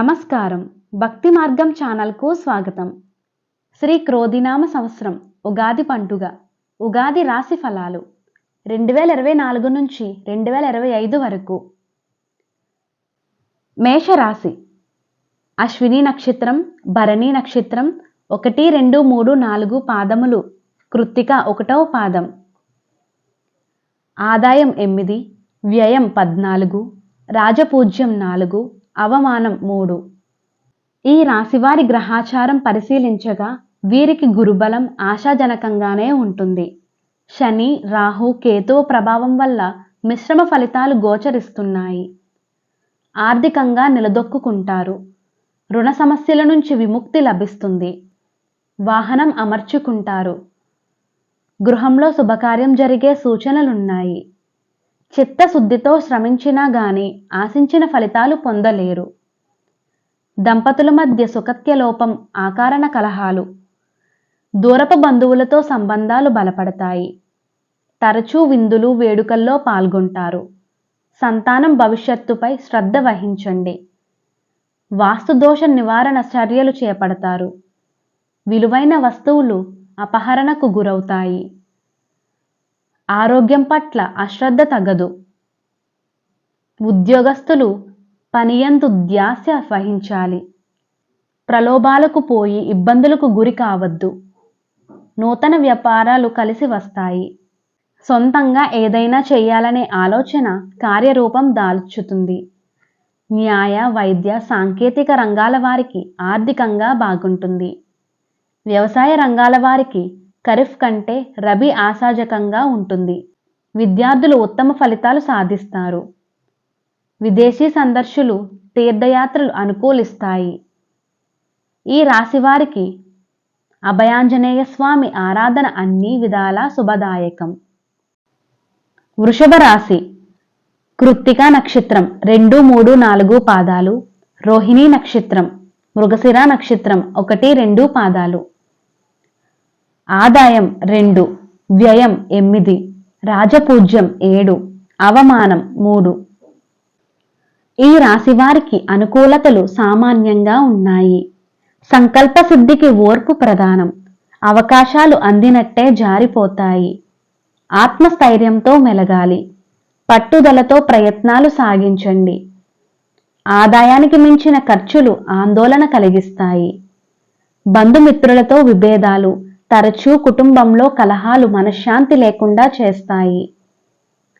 నమస్కారం. భక్తి మార్గం ఛానల్కు స్వాగతం. శ్రీ క్రోధినామ సంవత్సరం ఉగాది పండుగ ఉగాది రాశి ఫలాలు రెండు వేల ఇరవై నాలుగు నుంచి రెండు వేల ఇరవై ఐదు వరకు. మేషరాశి అశ్విని నక్షత్రం భరణి నక్షత్రం ఒకటి రెండు మూడు నాలుగు పాదములు కృత్తిక ఒకటవ పాదం. ఆదాయం ఎనిమిది వ్యయం పద్నాలుగు రాజపూజ్యం నాలుగు అవమానం మూడు. ఈ రాశివారి గ్రహాచారం పరిశీలించగా వీరికి గురుబలం ఆశాజనకంగానే ఉంటుంది. శని రాహు కేతువు ప్రభావం వల్ల మిశ్రమ ఫలితాలు గోచరిస్తున్నాయి. ఆర్థికంగా నిలదొక్కుంటారు రుణ సమస్యల నుంచి విముక్తి లభిస్తుంది. వాహనం అమర్చుకుంటారు. గృహంలో శుభకార్యం జరిగే సూచనలున్నాయి. చిత్తశుద్ధితో శ్రమించినా గాని ఆశించిన ఫలితాలు పొందలేరు. దంపతుల మధ్య సుకత్య లోపం ఆకారణ కలహాలు. దూరపు బంధువులతో సంబంధాలు బలపడతాయి. తరచూ విందులు వేడుకల్లో పాల్గొంటారు. సంతానం భవిష్యత్తుపై శ్రద్ధ వహించండి. వాస్తుదోష నివారణ చర్యలు చేపడతారు. విలువైన వస్తువులు అపహరణకు గురవుతాయి. ఆరోగ్యం పట్ల అశ్రద్ధ తగదు. ఉద్యోగస్తులు పనియందు ధ్యాస వహించాలి. ప్రలోభాలకు పోయి ఇబ్బందులకు గురి కావద్దు. నూతన వ్యాపారాలు కలిసి వస్తాయి. సొంతంగా ఏదైనా చేయాలనే ఆలోచన కార్యరూపం దాల్చుతుంది. న్యాయ వైద్య సాంకేతిక రంగాల వారికి ఆర్థికంగా బాగుంటుంది. వ్యవసాయ రంగాల వారికి ఖరీఫ్ కంటే రబీ ఆశాజకంగా ఉంటుంది. విద్యార్థులు ఉత్తమ ఫలితాలు సాధిస్తారు. విదేశీ సందర్శులు తీర్థయాత్రలు అనుకూలిస్తాయి. ఈ రాశివారికి అభయాంజనేయ స్వామి ఆరాధన అన్ని విధాలా శుభదాయకం. వృషభ రాశి కృత్తిక నక్షత్రం రెండు మూడు నాలుగు పాదాలు. రోహిణి నక్షత్రం మృగశిర నక్షత్రం ఒకటి రెండు పాదాలు. ఆదాయం రెండు వ్యయం ఎనిమిది రాజపూజ్యం ఏడు అవమానం మూడు. ఈ రాశివారికి అనుకూలతలు సామాన్యంగా ఉన్నాయి. సంకల్ప సిద్ధికి ఓర్పు ప్రధానం. అవకాశాలు అందినట్టే జారిపోతాయి. ఆత్మస్థైర్యంతో మెలగాలి. పట్టుదలతో ప్రయత్నాలు సాగించండి. ఆదాయానికి మించిన ఖర్చులు ఆందోళన కలిగిస్తాయి. బంధుమిత్రులతో విభేదాలు తరచూ కుటుంబంలో కలహాలు మనశ్శాంతి లేకుండా చేస్తాయి.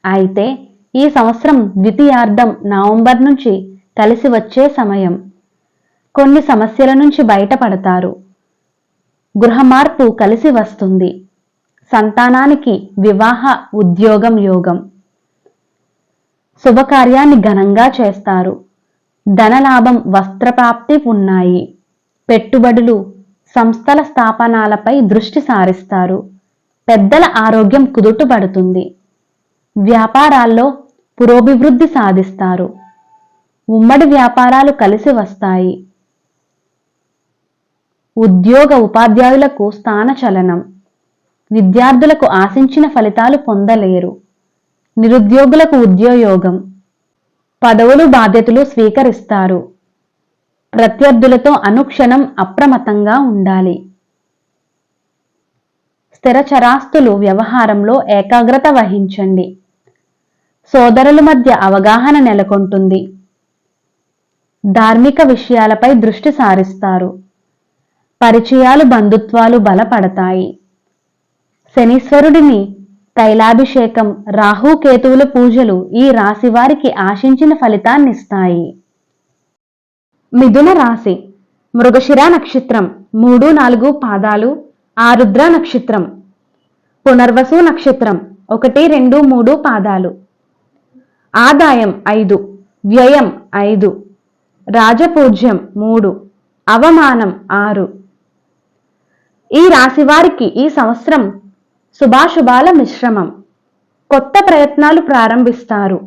అయితే ఈ సంవత్సరం ద్వితీయార్థం నవంబర్ నుంచి కలిసి వచ్చే సమయం. కొన్ని సమస్యల నుంచి బయటపడతారు. గృహ మార్పు కలిసి వస్తుంది. సంతానానికి వివాహ ఉద్యోగం యోగం. శుభకార్యాన్ని ఘనంగా చేస్తారు. ధనలాభం వస్త్రప్రాప్తి ఉన్నాయి. పెట్టుబడులు సంస్థల స్థాపనాలపై దృష్టి సారిస్తారు. పెద్దల ఆరోగ్యం కుదుటపడుతుంది. వ్యాపారాల్లో పురోభివృద్ధి సాధిస్తారు. ఉమ్మడి వ్యాపారాలు కలిసి వస్తాయి. ఉద్యోగ ఉపాధ్యాయులకు స్థానచలనం విద్యార్థులకు ఆశించిన ఫలితాలు పొందలేరు. నిరుద్యోగులకు ఉద్యోగం పదవులు బాధ్యతలు స్వీకరిస్తారు. ప్రత్యర్థులతో అనుక్షణం అప్రమత్తంగా ఉండాలి. స్థిరచరాస్తులు వ్యవహారంలో ఏకాగ్రత వహించండి. సోదరుల మధ్య అవగాహన నెలకొంటుంది. ధార్మిక విషయాలపై దృష్టి సారిస్తారు. పరిచయాలు బంధుత్వాలు బలపడతాయి. శనీశ్వరుడిని తైలాభిషేకం రాహుకేతువుల పూజలు ఈ రాశివారికి ఆశించిన ఫలితాన్నిస్తాయి. మిథున రాశి. మృగశిర నక్షత్రం మూడు నాలుగు పాదాలు ఆరుద్ర నక్షత్రం. పునర్వసు నక్షత్రం ఒకటి రెండు మూడు పాదాలు. ఆదాయం ఐదు వ్యయం ఐదు రాజపూజ్యం మూడు అవమానం ఆరు. ఈ రాశివారికి ఈ సంవత్సరం శుభాశుభాల మిశ్రమం. కొత్త ప్రయత్నాలు ప్రారంభిస్తారు.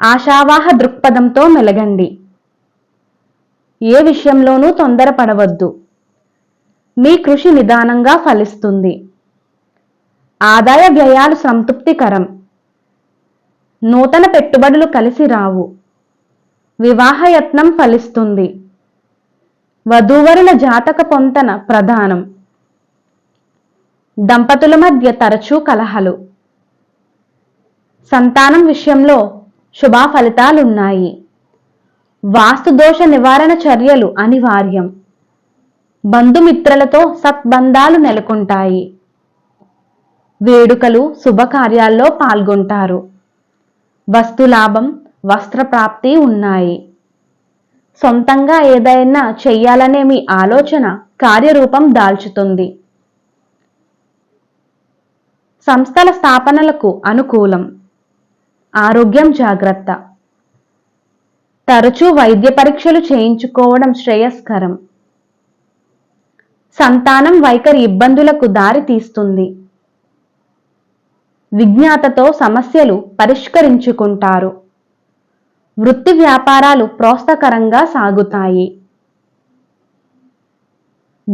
ఆశావాహ దృక్పథంతో మెలగండి. ఏ విషయంలోనూ తొందరపడవద్దు. మీ కృషి నిదానంగా ఫలిస్తుంది. ఆదాయ వ్యయాలు సంతృప్తికరం. నూతన పెట్టుబడులు కలిసి రావు. వివాహయత్నం ఫలిస్తుంది. వధూవరుల జాతక పొంతన ప్రధానం. దంపతుల మధ్య తరచూ కలహాలు. సంతానం విషయంలో శుభ ఫలితాలున్నాయి. వాస్తు దోష నివారణ చర్యలు అనివార్యం. బంధుమిత్రులతో సత్బంధాలు నెలకొంటాయి. వేడుకలు శుభకార్యాల్లో పాల్గొంటారు. వస్తులాభం వస్త్రప్రాప్తి ఉన్నాయి. సొంతంగా ఏదైనా చెయ్యాలనే మీ ఆలోచన కార్యరూపం దాల్చుతుంది. సంస్థల స్థాపనలకు అనుకూలం. ఆరోగ్యం జాగ్రత్త. తరచూ వైద్య పరీక్షలు చేయించుకోవడం శ్రేయస్కరం. సంతానం వైఖరి ఇబ్బందులకు దారి తీస్తుంది. విజ్ఞాతతో సమస్యలు పరిష్కరించుకుంటారు. వృత్తి వ్యాపారాలు ప్రోత్సాహకరంగా సాగుతాయి.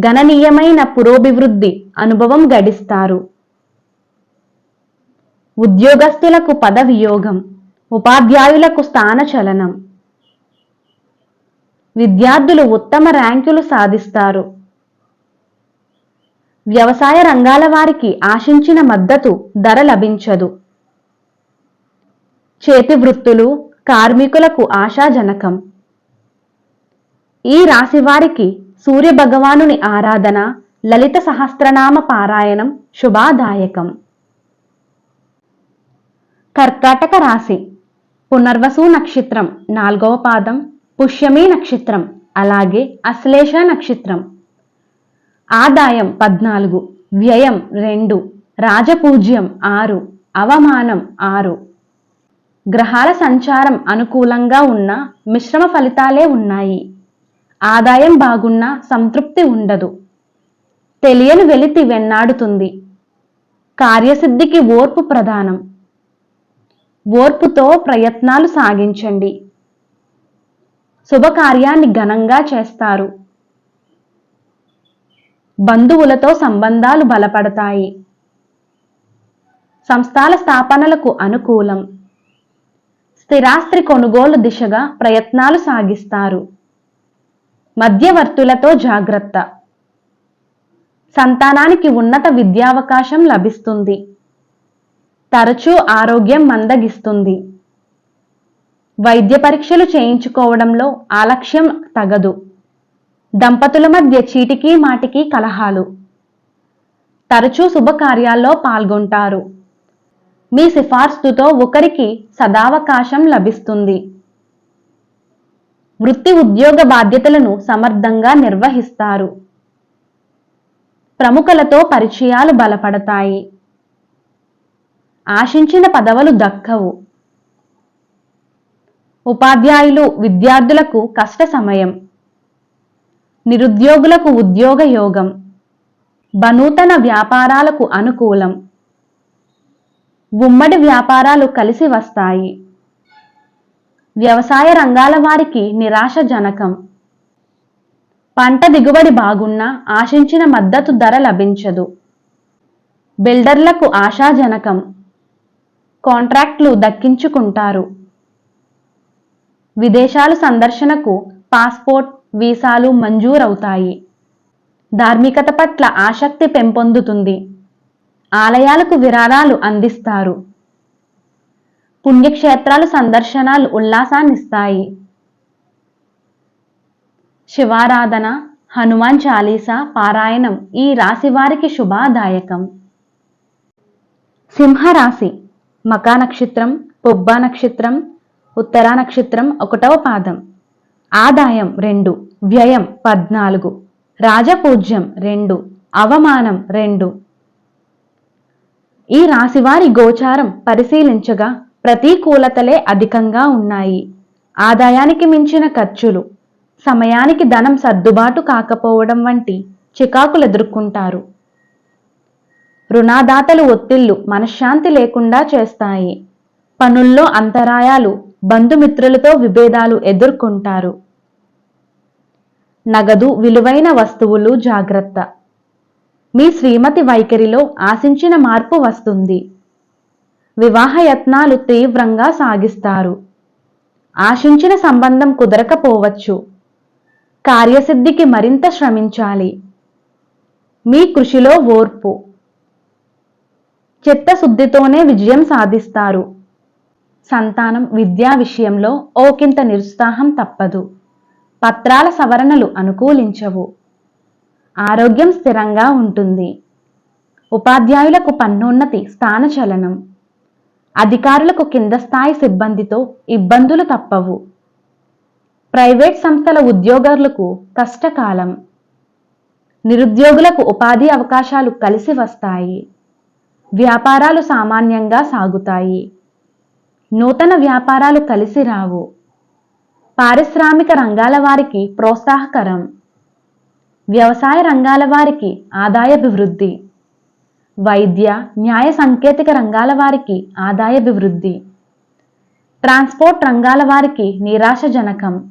గణనీయమైన పురోభివృద్ధి అనుభవం గడిస్తారు. ఉద్యోగస్తులకు పదవియోగం ఉపాధ్యాయులకు స్థానచలనం. విద్యార్థులు ఉత్తమ ర్యాంకులు సాధిస్తారు. వ్యవసాయ రంగాల వారికి ఆశించిన మద్దతు ధర లభించదు. చేతి వృత్తులు కార్మికులకు ఆశాజనకం. ఈ రాశి వారికి సూర్య భగవానుని ఆరాధన లలిత సహస్రనామ పారాయణం శుభాదాయకం. కర్కాటక రాశి పునర్వసు నక్షత్రం నాలుగవ పాదం. పుష్యమి నక్షత్రం అలాగే అశ్లేష నక్షత్రం. ఆదాయం పద్నాలుగు వ్యయం రెండు రాజపూజ్యం ఆరు అవమానం ఆరు. గ్రహాల సంచారం అనుకూలంగా ఉన్న మిశ్రమ ఫలితాలే ఉన్నాయి. ఆదాయం బాగున్నా సంతృప్తి ఉండదు. తెలియని వెలితి వెన్నాడుతుంది. కార్యసిద్ధికి ఓర్పు ప్రధానం. ఓర్పుతో ప్రయత్నాలు సాగించండి. శుభకార్యాన్ని ఘనంగా చేస్తారు. బంధువులతో సంబంధాలు బలపడతాయి. సంస్థల స్థాపనలకు అనుకూలం. స్థిరాస్త్రి కొనుగోలు దిశగా ప్రయత్నాలు సాగిస్తారు. మధ్యవర్తులతో జాగ్రత్త. సంతానానికి ఉన్నత విద్యావకాశం లభిస్తుంది. తరచూ ఆరోగ్యం మందగిస్తుంది. వైద్య పరీక్షలు చేయించుకోవడంలో ఆలక్ష్యం తగదు. దంపతుల మధ్య చీటికి మాటికి కలహాలు. తరచూ శుభకార్యాల్లో పాల్గొంటారు. మీ సిఫార్సుతో ఒకరికి సదావకాశం లభిస్తుంది. వృత్తి ఉద్యోగ బాధ్యతలను సమర్థంగా నిర్వహిస్తారు. ప్రముఖులతో పరిచయాలు బలపడతాయి. ఆశించిన పదవులు దక్కవు. ఉపాధ్యాయులు విద్యార్థులకు కష్ట సమయం. నిరుద్యోగులకు ఉద్యోగ యోగం. బనూతన వ్యాపారాలకు అనుకూలం. ఉమ్మడి వ్యాపారాలు కలిసి వస్తాయి. వ్యవసాయ రంగాల వారికి నిరాశజనకం. పంట దిగుబడి బాగున్నా ఆశించిన మద్దతు ధర లభించదు. బిల్డర్లకు ఆశాజనకం. కాంట్రాక్ట్లు దక్కించుకుంటారు. విదేశాలు సందర్శనకు పాస్పోర్ట్ వీసాలు మంజూరవుతాయి. ధార్మికత పట్ల ఆసక్తి పెంపొందుతుంది. ఆలయాలకు విరాళాలు అందిస్తారు. పుణ్యక్షేత్రాలు సందర్శనాలు ఉల్లాసాన్నిస్తాయి. శివారాధన హనుమాన్ చాలీసా పారాయణం ఈ రాశి వారికి శుభాదాయకం. సింహరాశి మకా నక్షత్రం పుబ్బా నక్షత్రం ఉత్తరా నక్షత్రం ఒకటవ పాదం. ఆదాయం రెండు వ్యయం పద్నాలుగు రాజపూజ్యం రెండు అవమానం రెండు. ఈ రాశివారి గోచారం పరిశీలించగా ప్రతికూలతలే అధికంగా ఉన్నాయి. ఆదాయానికి మించిన ఖర్చులు సమయానికి ధనం సర్దుబాటు కాకపోవడం వంటి చికాకులు ఎదుర్కొంటారు రుణాదాతలు ఒత్తిళ్ళు మనశ్శాంతి లేకుండా చేస్తాయి. పనుల్లో అంతరాయాలు బంధుమిత్రులతో విభేదాలు ఎదుర్కొంటారు. నగదు విలువైన వస్తువులు జాగ్రత్త. మీ శ్రీమతి వైఖరిలో ఆశించిన మార్పు వస్తుంది. వివాహయత్నాలు తీవ్రంగా సాగిస్తారు. ఆశించిన సంబంధం కుదరకపోవచ్చు. కార్యసిద్ధికి మరింత శ్రమించాలి. మీ కృషిలో ఓర్పు. చిత్తశుద్ధితోనే విజయం సాధిస్తారు. సంతానం విద్యా విషయంలో ఓకింత నిరుత్సాహం తప్పదు. పత్రాల సవరణలు అనుకూలించవు. ఆరోగ్యం స్థిరంగా ఉంటుంది. ఉపాధ్యాయులకు పన్నోన్నతి స్థానచలనం. అధికారులకు కింద స్థాయి సిబ్బందితో ఇబ్బందులు తప్పవు. ప్రైవేట్ సంస్థల ఉద్యోగులకు కష్టకాలం. నిరుద్యోగులకు ఉపాధి అవకాశాలు కలిసి వస్తాయి. వ్యాపారాలు సామాన్యంగా సాగుతాయి. నూతన వ్యాపారాలు కలిసి రావు. పారిశ్రామిక రంగాల వారికి ప్రోత్సాహకరం. వ్యవసాయ రంగాల వారికి ఆదాయాభివృద్ధి. వైద్య న్యాయ సాంకేతిక రంగాల వారికి ఆదాయాభివృద్ధి. ట్రాన్స్పోర్ట్ రంగాల వారికి నిరాశజనకం.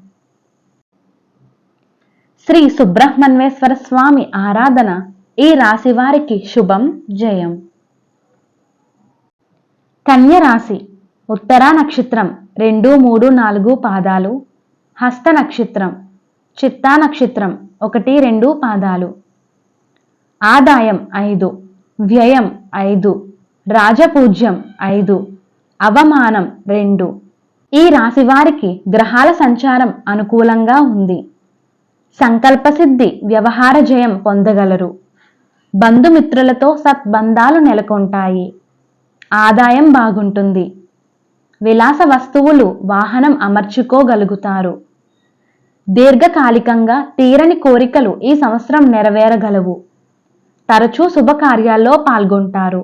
శ్రీ సుబ్రహ్మణ్యేశ్వర స్వామి ఆరాధన ఈ రాశి వారికి శుభం జయం. కన్య రాశి ఉత్తరా నక్షత్రం రెండు మూడు నాలుగు పాదాలు. హస్త నక్షత్రం చిత్తా నక్షత్రం ఒకటి రెండు పాదాలు. ఆదాయం ఐదు వ్యయం ఐదు రాజపూజ్యం ఐదు అవమానం రెండు. ఈ రాశివారికి గ్రహాల సంచారం అనుకూలంగా ఉంది. సంకల్పసిద్ధి వ్యవహార జయం పొందగలరు. బంధుమిత్రులతో సత్బంధాలు నెలకొంటాయి. ఆదాయం బాగుంటుంది. విలాస వస్తువులు వాహనం అమర్చుకోగలుగుతారు. దీర్ఘకాలికంగా తీరని కోరికలు ఈ సంవత్సరం నెరవేరగలవు. తరచూ శుభకార్యాల్లో పాల్గొంటారు.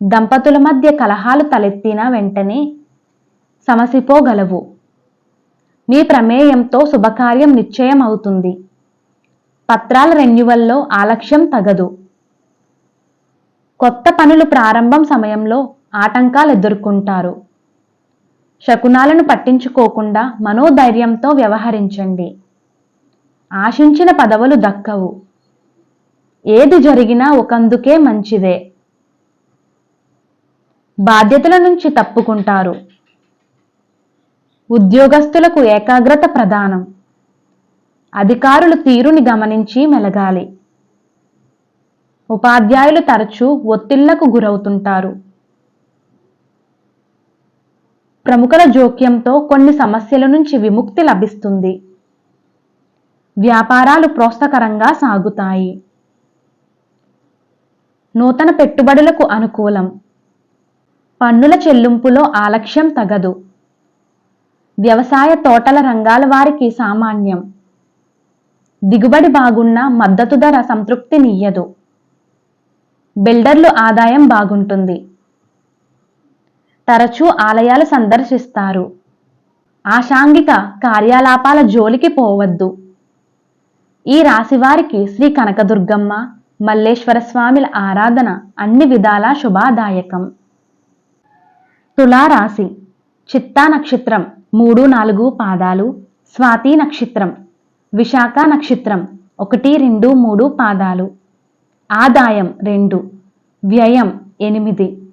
దంపతుల మధ్య కలహాలు తలెత్తిన వెంటనే సమసిపోగలవు. మీ ప్రమేయంతో శుభకార్యం నిశ్చయం అవుతుంది పత్రాల రెన్యువల్లో ఆలక్ష్యం తగదు. కొత్త పనులు ప్రారంభం సమయంలో ఆటంకాలు ఎదుర్కొంటారు శకునాలను పట్టించుకోకుండా మనోధైర్యంతో వ్యవహరించండి. ఆశించిన పదవులు దక్కవు. ఏది జరిగినా ఒకందుకే మంచిదే. బాధ్యతల నుంచి తప్పుకుంటారు. ఉద్యోగస్తులకు ఏకాగ్రత ప్రధానం. అధికారులు తీరుని గమనించి మెలగాలి. ఉపాధ్యాయులు తరచూ ఒత్తిళ్ళకు గురవుతుంటారు. ప్రముఖుల జోక్యంతో కొన్ని సమస్యల నుంచి విముక్తి లభిస్తుంది. వ్యాపారాలు ప్రోత్సాహకరంగా సాగుతాయి. నూతన పెట్టుబడులకు అనుకూలం. పన్నుల చెల్లింపులో ఆలక్ష్యం తగదు. వ్యవసాయ తోటల రంగాల వారికి సామాన్యం. దిగుబడి బాగున్నా మద్దతు ధర సంతృప్తినియ్యదు. బిల్డర్లు ఆదాయం బాగుంటుంది. తరచూ ఆలయాలు సందర్శిస్తారు. ఆశాంగిక కార్యాలాపాల జోలికి పోవద్దు. ఈ రాశివారికి శ్రీ కనకదుర్గమ్మ మల్లేశ్వర స్వామిల ఆరాధన అన్ని విధాలా శుభాదాయకం. తులారాశి చిత్తా నక్షత్రం మూడు నాలుగు పాదాలు స్వాతి నక్షత్రం విశాఖ నక్షత్రం ఒకటి రెండు మూడు పాదాలు. ఆదాయం రెండు వ్యయం ఎనిమిది.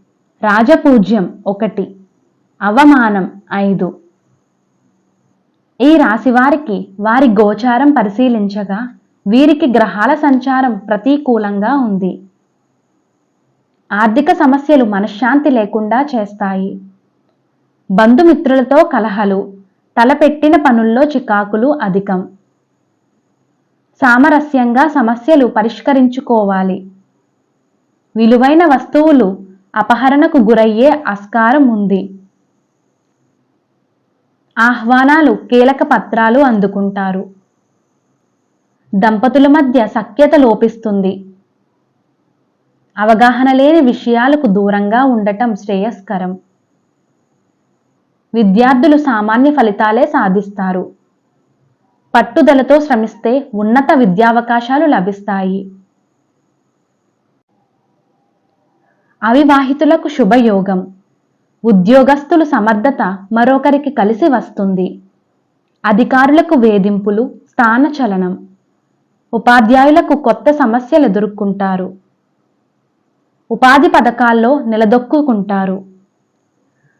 రాజపూజ్యం ఒకటి అవమానం ఐదు. ఈ రాశివారికి వారి గోచారం పరిశీలించగా వీరికి గ్రహాల సంచారం ప్రతికూలంగా ఉంది. ఆర్థిక సమస్యలు మనశ్శాంతి లేకుండా చేస్తాయి. బంధుమిత్రులతో కలహలు తలపెట్టిన పనుల్లో చికాకులు అధికం. సామరస్యంగా సమస్యలు పరిష్కరించుకోవాలి. విలువైన వస్తువులు అపహరణకు గురయ్యే ఆస్కారం ఉంది. ఆహ్వానాలు కీలక పత్రాలు అందుకుంటారు. దంపతుల మధ్య సఖ్యత లోపిస్తుంది. అవగాహన లేని విషయాలకు దూరంగా ఉండటం శ్రేయస్కరం. విద్యార్థులు సామాన్య ఫలితాలే సాధిస్తారు. పట్టుదలతో శ్రమిస్తే ఉన్నత విద్యావకాశాలు లభిస్తాయి. అవివాహితులకు శుభయోగం. ఉద్యోగస్తులు సమర్థత మరొకరికి కలిసి వస్తుంది. అధికారులకు వేధింపులు స్థానచలనం ఉపాధ్యాయులకు కొత్త సమస్యలు ఎదుర్కొంటారు. ఉపాధి పథకాల్లో నిలదొక్కుంటారు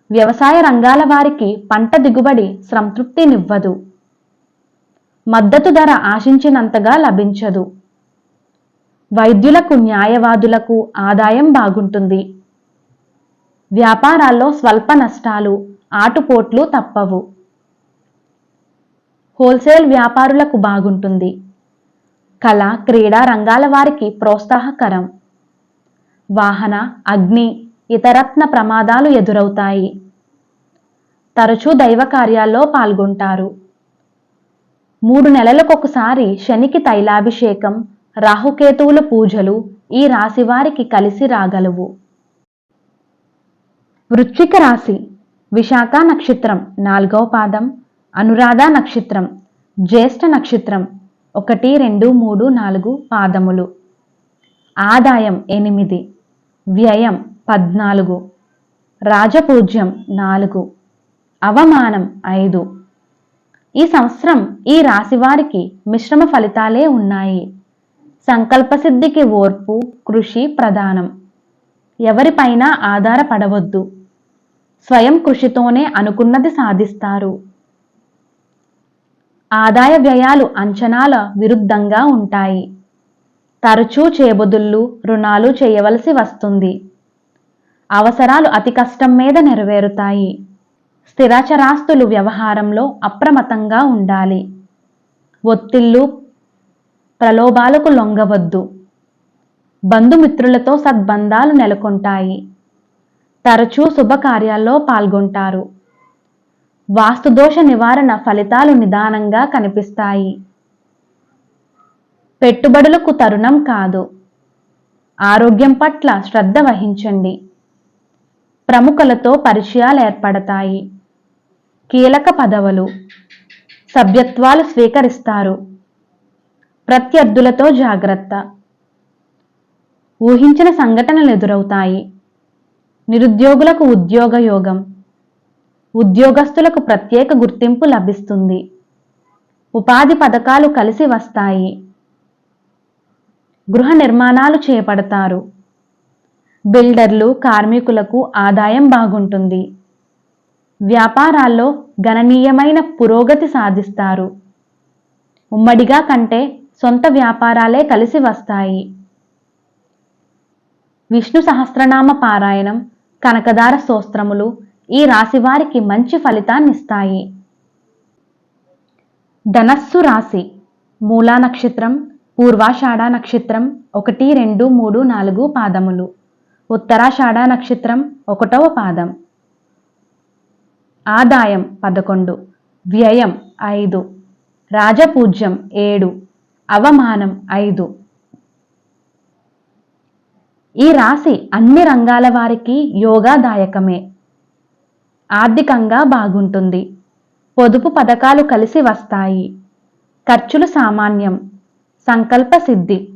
వ్యవసాయ రంగాల వారికి పంట దిగుబడి సంతృప్తినివ్వదు. మద్దతు ధర ఆశించినంతగా లభించదు. వైద్యులకు న్యాయవాదులకు ఆదాయం బాగుంటుంది. వ్యాపారాల్లో స్వల్ప నష్టాలు ఆటుపోట్లు తప్పవు. హోల్సేల్ వ్యాపారులకు బాగుంటుంది. కళ క్రీడా రంగాల వారికి ప్రోత్సాహకరం. వాహన అగ్ని ఇతరత్న ప్రమాదాలు ఎదురవుతాయి. తరచూ దైవ కార్యాల్లో పాల్గొంటారు. మూడు నెలలకొకసారి శనికి తైలాభిషేకం రాహుకేతువుల పూజలు ఈ రాశి వారికి కలిసి రాగలవు. వృశ్చిక రాశి విశాఖ నక్షత్రం నాలుగవ పాదం అనురాధ నక్షత్రం జ్యేష్ఠ నక్షత్రం ఒకటి రెండు మూడు నాలుగు పాదములు. ఆదాయం ఎనిమిది వ్యయం పద్నాలుగు రాజపూజ్యం నాలుగు అవమానం ఐదు. ఈ సంవత్సరం ఈ రాశివారికి మిశ్రమ ఫలితాలే ఉన్నాయి. సంకల్పసిద్ధికి ఓర్పు కృషి ప్రధానం. ఎవరిపైనా ఆధారపడవద్దు. స్వయం కృషితోనే అనుకున్నది సాధిస్తారు. ఆదాయ వ్యయాలు అంచనాల విరుద్ధంగా ఉంటాయి. తరచూ చేబుదుళ్ళు రుణాలు చేయవలసి వస్తుంది. అవసరాలు అతి కష్టం మీద నెరవేరుతాయి. స్థిరాచరాస్తులు వ్యవహారంలో అప్రమత్తంగా ఉండాలి. ఒత్తిళ్ళు ప్రలోభాలకు లొంగవద్దు. బంధుమిత్రులతో సద్బంధాలు నెలకొంటాయి. తరచూ శుభకార్యాల్లో పాల్గొంటారు. వాస్తుదోష నివారణ ఫలితాలు నిదానంగా కనిపిస్తాయి. పెట్టుబడులకు తరుణం కాదు. ఆరోగ్యం పట్ల శ్రద్ధ వహించండి. ప్రముఖులతో పరిచయాలు ఏర్పడతాయి. కీలక పదవులు. సభ్యత్వాలు స్వీకరిస్తారు. ప్రత్యర్థులతో జాగ్రత్త. ఊహించిన సంఘటనలు ఎదురవుతాయి. నిరుద్యోగులకు ఉద్యోగ యోగం. ఉద్యోగస్తులకు ప్రత్యేక గుర్తింపు లభిస్తుంది. ఉపాధి పథకాలు కలిసి వస్తాయి. గృహ నిర్మాణాలు చేపడతారు. బిల్డర్లు కార్మికులకు ఆదాయం బాగుంటుంది. వ్యాపారాల్లో గణనీయమైన పురోగతి సాధిస్తారు. ఉమ్మడిగా కంటే సొంత వ్యాపారాలే కలిసి వస్తాయి. విష్ణు సహస్రనామ పారాయణం కనకదార స్తోత్రములు ఈ రాశి వారికి మంచి ఫలితాన్నిస్తాయి. ధనస్సు రాశి మూలా నక్షత్రం పూర్వాషాఢ నక్షత్రం ఒకటి రెండు మూడు నాలుగు పాదములు. ఉత్తరాషాఢ నక్షత్రం ఒకటవ పాదం. ఆదాయం పదకొండు వ్యయం ఐదు రాజపూజ్యం ఏడు అవమానం ఐదు. ఈ రాశి అన్ని రంగాల వారికి యోగాదాయకమే. ఆర్థికంగా బాగుంటుంది. పొదుపు పథకాలు కలిసి వస్తాయి. ఖర్చులు సామాన్యం. సంకల్ప సిద్ధి.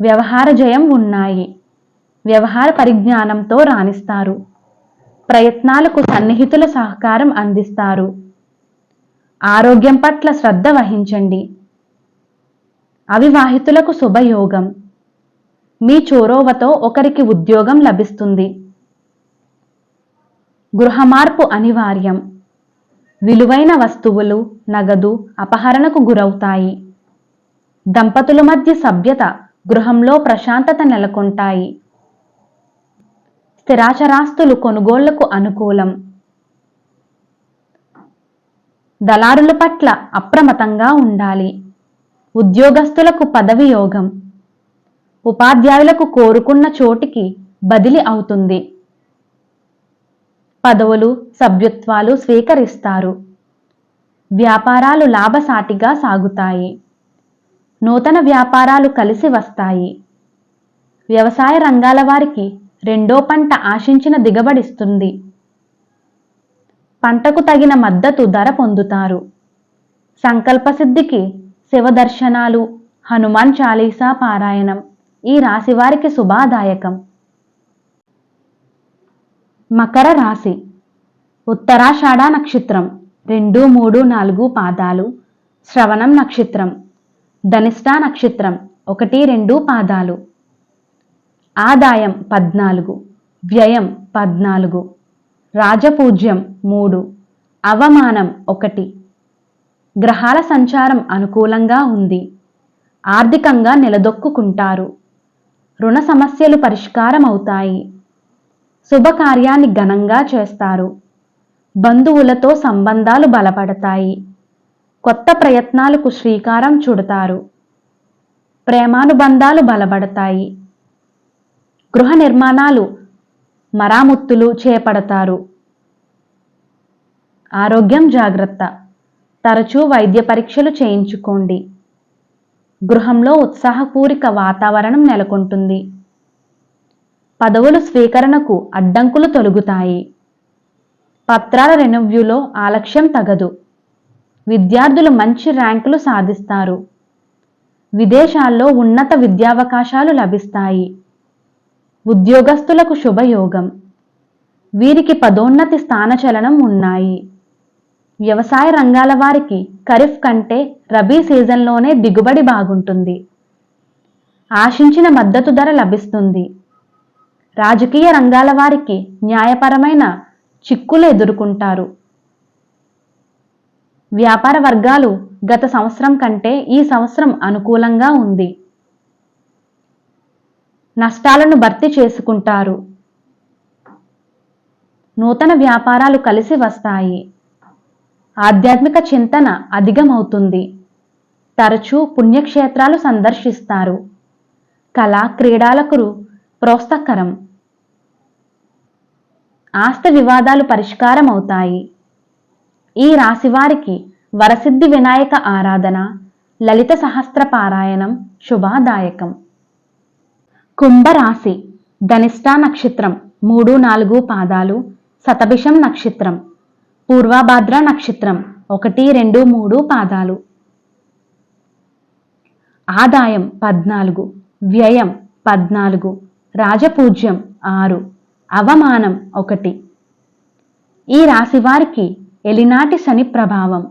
వ్యవహార జయం ఉన్నాయి. వ్యవహార పరిజ్ఞానంతో రాణిస్తారు. ప్రయత్నాలకు సన్నిహితుల సహకారం అందిస్తారు. ఆరోగ్యం పట్ల శ్రద్ధ వహించండి. అవివాహితులకు శుభయోగం. మీ చోరోవతో ఒకరికి ఉద్యోగం లభిస్తుంది. గృహ మార్పు అనివార్యం. విలువైన వస్తువులు నగదు అపహరణకు గురవుతాయి. దంపతుల మధ్య సభ్యత గృహంలో ప్రశాంతత నెలకొంటాయి. స్థిరాచరాస్తులు కొనుగోళ్ళకు అనుకూలం. దళారుల పట్ల అప్రమత్తంగా ఉండాలి. ఉద్యోగస్తులకు పదవి యోగం. ఉపాధ్యాయులకు కోరుకున్న చోటికి బదిలీ అవుతుంది. పదవులు సభ్యత్వాలు స్వీకరిస్తారు. వ్యాపారాలు లాభసాటిగా సాగుతాయి. నూతన వ్యాపారాలు కలిసి వస్తాయి. వ్యవసాయ రంగాల వారికి రెండో పంట ఆశించిన దిగబడిస్తుంది. పంటకు తగిన మద్దతు ధర పొందుతారు. సంకల్పసిద్ధికి శివదర్శనాలు హనుమాన్ చాలీసా పారాయణం ఈ రాశి వారికి శుభాదాయకం. మకర రాశి ఉత్తరాషాఢ నక్షత్రం రెండు మూడు నాలుగు పాదాలు శ్రవణం నక్షత్రం ధనిష్టా నక్షత్రం ఒకటి రెండు పాదాలు. ఆదాయం పద్నాలుగు వ్యయం పద్నాలుగు రాజపూజ్యం మూడు అవమానం ఒకటి. గ్రహాల సంచారం అనుకూలంగా ఉంది. ఆర్థికంగా నిలదొక్కుంటారు రుణ సమస్యలు పరిష్కారం అవుతాయి శుభకార్యాన్ని ఘనంగా చేస్తారు. బంధువులతో సంబంధాలు బలపడతాయి. కొత్త ప్రయత్నాలకు శ్రీకారం చుడతారు. ప్రేమానుబంధాలు బలపడతాయి. గృహ నిర్మాణాలు మరామత్తులు చేపడతారు. ఆరోగ్యం జాగ్రత్త. తరచూ వైద్య పరీక్షలు చేయించుకోండి. గృహంలో ఉత్సాహపూరిక వాతావరణం నెలకొంటుంది. పదవులు స్వీకరణకు అడ్డంకులు తొలగుతాయి. పత్రాల రెనవ్యూలో ఆలక్ష్యం తగదు. విద్యార్థులు మంచి ర్యాంకులు సాధిస్తారు. విదేశాల్లో ఉన్నత విద్యావకాశాలు లభిస్తాయి. ఉద్యోగస్తులకు శుభయోగం. వీరికి పదోన్నతి స్థానచలనం ఉన్నాయి. వ్యవసాయ రంగాల వారికి ఖరీఫ్ కంటే రబీ సీజన్లోనే దిగుబడి బాగుంటుంది. ఆశించిన మద్దతు ధర లభిస్తుంది. రాజకీయ రంగాల వారికి న్యాయపరమైన చిక్కులు ఎదుర్కొంటారు. వ్యాపార వర్గాలు గత సంవత్సరం కంటే ఈ సంవత్సరం అనుకూలంగా ఉంది. నష్టాలను భర్తీ చేసుకుంటారు. నూతన వ్యాపారాలు కలిసి వస్తాయి. ఆధ్యాత్మిక చింతన అధికమవుతుంది తరచూ పుణ్యక్షేత్రాలు సందర్శిస్తారు. కళా క్రీడాలకు ప్రోత్సాహకరం ఆస్తి వివాదాలు పరిష్కారం అవుతాయి ఈ రాశివారికి వరసిద్ధి వినాయక ఆరాధన లలిత సహస్ర పారాయణం శుభాదాయకం. కుంభరాశి ధనిష్టా నక్షత్రం మూడు నాలుగు పాదాలు శతభిషం నక్షత్రం. పూర్వభద్ర నక్షత్రం. ఒకటి రెండు మూడు పాదాలు. ఆదాయం పద్నాలుగు వ్యయం పద్నాలుగు రాజపూజ్యం ఆరు అవమానం ఒకటి. ఈ రాశివారికి ఎలినాటి శని ప్రభావం.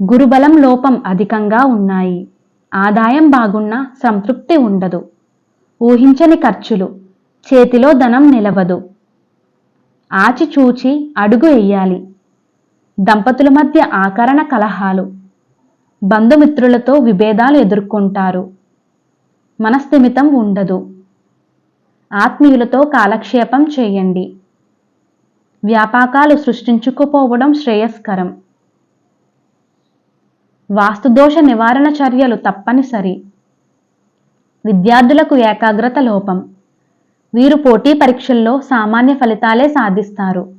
గురుబలం లోపం అధికంగా ఉన్నాయి. ఆదాయం బాగున్నా సంతృప్తి ఉండదు. ఊహించని ఖర్చులు. చేతిలో ధనం నిలవదు. ఆచిచూచి అడుగు వేయాలి. దంపతుల మధ్య ఆకరణ కలహాలు. బంధుమిత్రులతో విభేదాలు ఎదుర్కొంటారు. మనస్థిమితం ఉండదు. ఆత్మీయులతో కాలక్షేపం చేయండి. వ్యాపకాలు సృష్టించుకుపోవడం శ్రేయస్కరం. వాస్తుదోష నివారణ చర్యలు తప్పనిసరి. విద్యార్థులకు ఏకాగ్రత లోపం. వీరు పోటీ పరీక్షల్లో సామాన్య ఫలితాలే సాధిస్తారు.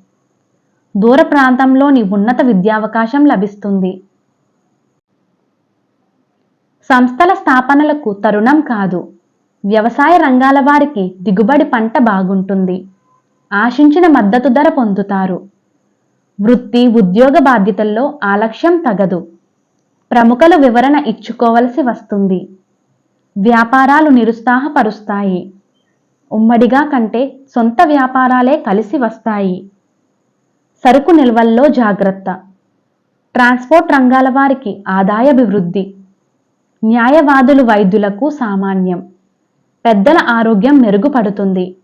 దూర ప్రాంతంలోని ఉన్నత విద్యావకాశం లభిస్తుంది. సంస్థల స్థాపనలకు తరుణం కాదు. వ్యవసాయ రంగాల వారికి దిగుబడి పంట బాగుంటుంది. ఆశించిన మద్దతు ధర పొందుతారు. వృత్తి ఉద్యోగ బాధ్యతల్లో ఆలక్ష్యం తగదు. ప్రముఖలు వివరణ ఇచ్చుకోవలసి వస్తుంది. వ్యాపారాలు నిరుత్సాహపరుస్తాయి. ఉమ్మడిగా కంటే సొంత వ్యాపారాలే కలిసి వస్తాయి. సరుకు నిల్వల్లో జాగ్రత్త. ట్రాన్స్పోర్ట్ రంగాల వారికి ఆదాయాభివృద్ధి న్యాయవాదులు వైద్యులకు సామాన్యం. పెద్దల ఆరోగ్యం మెరుగుపడుతుంది.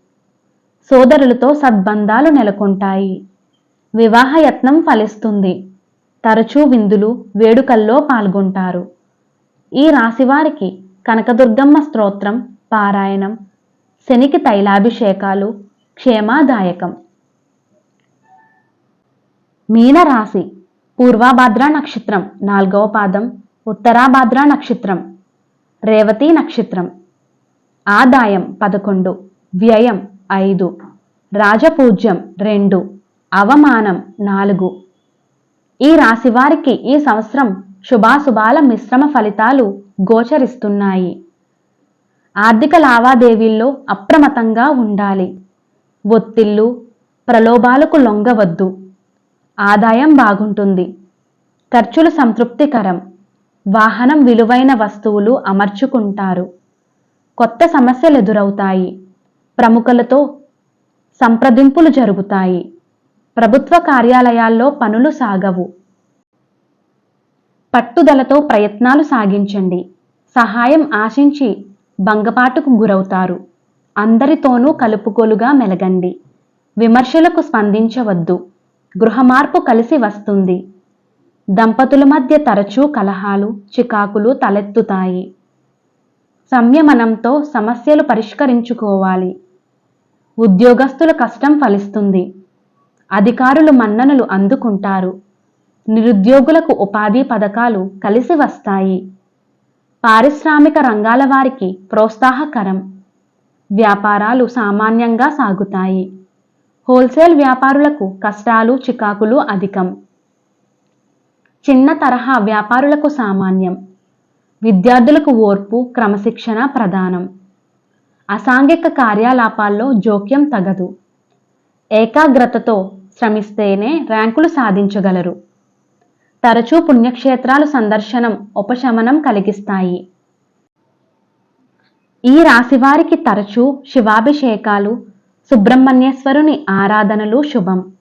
సోదరులతో సద్బంధాలు నెలకొంటాయి. వివాహయత్నం ఫలిస్తుంది. తరచూ విందులు వేడుకల్లో పాల్గొంటారు. ఈ రాశివారికి కనకదుర్గమ్మ స్తోత్రం పారాయణం శనికి తైలాభిషేకాలు క్షేమాదాయకం. మీనరాశి పూర్వాభాద్ర నక్షత్రం నాలుగవ పాదం ఉత్తరాభాద్ర నక్షత్రం రేవతి నక్షత్రం. ఆదాయం పదకొండు వ్యయం ఐదు రాజపూజ్యం రెండు అవమానం నాలుగు. ఈ రాశి వారికి ఈ సంవత్సరం శుభాశుభాల మిశ్రమ ఫలితాలు గోచరిస్తున్నాయి. ఆర్థిక లావాదేవీల్లో అప్రమత్తంగా ఉండాలి. ఒత్తిళ్ళు ప్రలోభాలకు లొంగవద్దు. ఆదాయం బాగుంటుంది. ఖర్చులు సంతృప్తికరం. వాహనం విలువైన వస్తువులు అమర్చుకుంటారు. కొత్త సమస్యలు ఎదురవుతాయి. ప్రముఖులతో సంప్రదింపులు జరుగుతాయి. ప్రభుత్వ కార్యాలయాల్లో పనులు సాగవు. పట్టుదలతో ప్రయత్నాలు సాగించండి. సహాయం ఆశించి భంగపాటుకు గురవుతారు. అందరితోనూ కలుపుకోలుగా మెలగండి. విమర్శలకు స్పందించవద్దు. గృహ మార్పు కలిసి వస్తుంది. దంపతుల మధ్య తరచూ కలహాలు చికాకులు తలెత్తుతాయి. సంయమనంతో సమస్యలు పరిష్కరించుకోవాలి. ఉద్యోగస్తుల కష్టం ఫలిస్తుంది. అధికారులు మన్ననలు అందుకుంటారు. నిరుద్యోగులకు ఉపాధి పథకాలు కలిసి వస్తాయి. పారిశ్రామిక రంగాల వారికి ప్రోత్సాహకరం. వ్యాపారాలు సామాన్యంగా సాగుతాయి. హోల్సేల్ వ్యాపారులకు కష్టాలు చికాకులు అధికం. చిన్న తరహా వ్యాపారులకు సామాన్యం. విద్యార్థులకు ఓర్పు క్రమశిక్షణ ప్రధానం. అసాంఘిక కార్యాలాపాల్లో జోక్యం తగదు. ఏకాగ్రతతో శ్రమిస్తేనే ర్యాంకులు సాధించగలరు. తరచూ పుణ్యక్షేత్రాలు సందర్శనం ఉపశమనం కలిగిస్తాయి. ఈ రాశివారికి తరచూ శివాభిషేకాలు సుబ్రహ్మణ్యేశ్వరుని ఆరాధనలు శుభం.